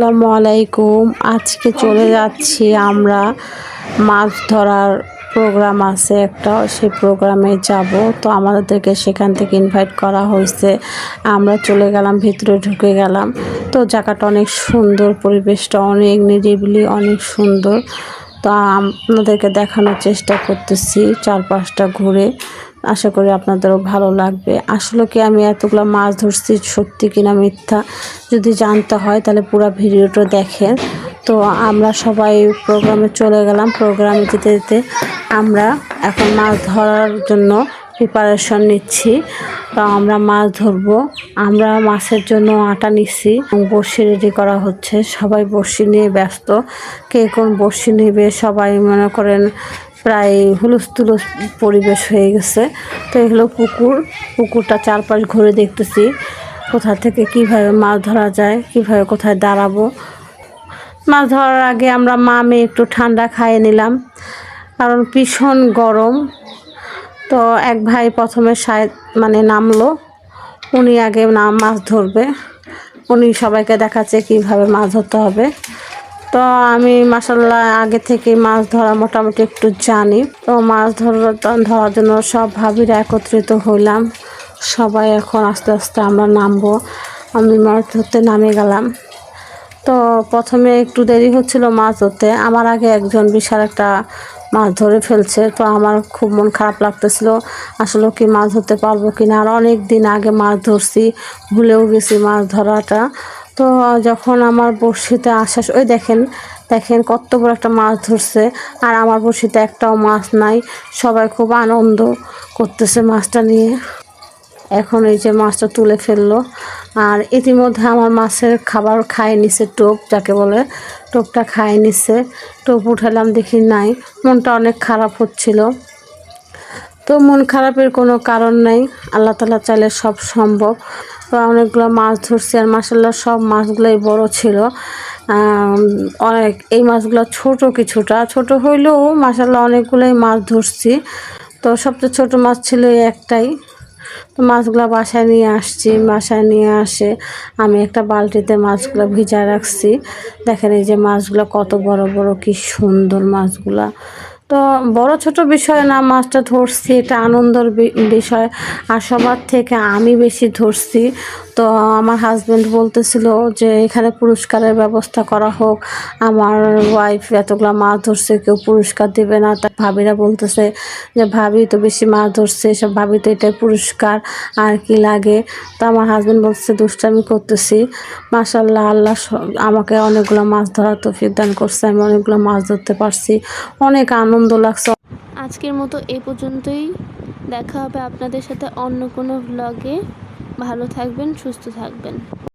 আসসালামু আলাইকুম। আজকে চলে যাচ্ছি আমরা মাছ ধরার প্রোগ্রাম আছে একটা, সেই প্রোগ্রামে যাব। তো আমাদেরকে সেখান থেকে ইনভাইট করা হয়েছে। আমরা চলে গেলাম, ভিতরে ঢুকে গেলাম। তো জায়গাটা অনেক সুন্দর, পরিবেশটা অনেক নিরিবিলি, অনেক সুন্দর। তো আপনাদেরকে দেখানোর চেষ্টা করতেছি, চারপাশটা ঘুরে। আশা করি আপনাদেরও ভালো লাগবে। আসলে কি আমি এতগুলো মাছ ধরছি সত্যি কিনা মিথ্যা যদি জানতে হয়, তাহলে পুরো ভিডিওটা দেখেন। তো আমরা সবাই প্রোগ্রামে চলে গেলাম। প্রোগ্রামে যেতে যেতে আমরা এখন মাছ ধরার জন্য প্রিপারেশন নিচ্ছি। তো আমরা মাছ ধরবো। আমরা মাছের জন্য আটা নিচ্ছি বড়শি রেডি করা হচ্ছে। সবাই বড়শি নিয়ে ব্যস্ত। কে কোন বড়শি নেবে সবাই মনে করেন প্রায় হুলুস তুলুস পরিবেশ হয়ে গেছে। তো এগুলো পুকুর। পুকুরটা চারপাশ ঘুরে দেখতেছি। কোথা থেকে কীভাবে মাছ ধরা যায়, কীভাবে কোথায় দাঁড়াবো। মাছ ধরার আগে আমরা মা মেয়ে একটু ঠান্ডা খাইয়ে নিলাম। কারণ ভীষণ গরম। তো এক ভাই প্রথমে সায় মানে নামলো। উনি আগে না মাছ ধরবে। উনি সবাইকে দেখাচ্ছে কীভাবে মাছ ধরতে হবে। তো আমি মাসাল্লাহ আগে থেকে মাছ ধরা মোটামুটি একটু জানি। তো মাছ ধরার ধরার জন্য সব ভাবিরা একত্রিত হইলাম। সবাই এখন আস্তে আস্তে আমরা নামবো। আমি মাছ ধরতে নামে গেলাম। তো প্রথমে একটু দেরি হচ্ছিল মাছ ধরতে। আমার আগে একজন বিশাল একটা মাছ ধরে ফেলছে। তো আমার খুব মন খারাপ লাগতেছিল, আসলে কি মাছ ধরতে পারব কি না আর অনেক দিন আগে মাছ ধরছি, ভুলেও গেছি মাছ ধরাটা। তো যখন আমার বড়শিতে আসা, ওই দেখেন দেখেন কত বড় একটা মাছ ধরছে। আর আমার বড়শিতে একটাও মাছ নাই। সবাই খুব আনন্দ করতেছে মাছটা নিয়ে। এখন এই যে মাছটা তুলে ফেলল। আর ইতিমধ্যে আমার মাছের খাবার খায় নিছে টোপ, যাকে বলে। টোপটা খায় নিছে। টোপ উঠালাম দেখি নাই। মনটা অনেক খারাপ হচ্ছিল। তো মন খারাপের কোনো কারণ নাই। আল্লাহ তালা চাইলে সব সম্ভব। অনেকগুলো মাছ ধরছি আর মাসাল্লাহ সব মাছগুলোই বড় ছিল। অনেক, এই মাছগুলো ছোট কিছুটা। ছোট হইলেও মাসাল্লাহ অনেকগুলোই মাছ ধরছি। তো সবচেয়ে ছোট মাছ ছিল একটাই। তো মাছগুলো বাসায় নিয়ে আসছি, বাসায় নিয়ে আসে আমি একটা বালতিতে মাছগুলো ভিজা রাখছি। দেখেন এই যে মাছগুলো কত বড় বড়, কি সুন্দর মাছগুলা। তো বড় ছোট বিষয় না, মাছটা ধরছি, এটা আনন্দের বিষয়। আর সবার থেকে আমি বেশি ধরছি। তো আমার হাজব্যান্ড বলতেছিল যে, এখানে পুরস্কারের ব্যবস্থা করা হোক। আমার ওয়াইফ এতগুলো মাছ ধরছে, কেউ পুরস্কার দেবে না। তার ভাবিরা বলতেছে যে, ভাবি তো বেশি মাছ ধরছে সব ভাবি তো এটাই পুরস্কার, আর কি লাগে? তো আমার হাজব্যান্ড বলতেছে, দুষ্টামি করতেছি। মাসাল্লাহ আল্লাহ আমাকে অনেকগুলো মাছ ধরার তো দান করছে, আমি অনেকগুলো মাছ ধরতে পারছি। অনেক আনন্দ লাগছে। আজকের মতো এ পর্যন্তই। দেখা হবে আপনাদের সাথে অন্য কোনো ভ্লগে ভালো থাকবেন, সুস্থ থাকবেন।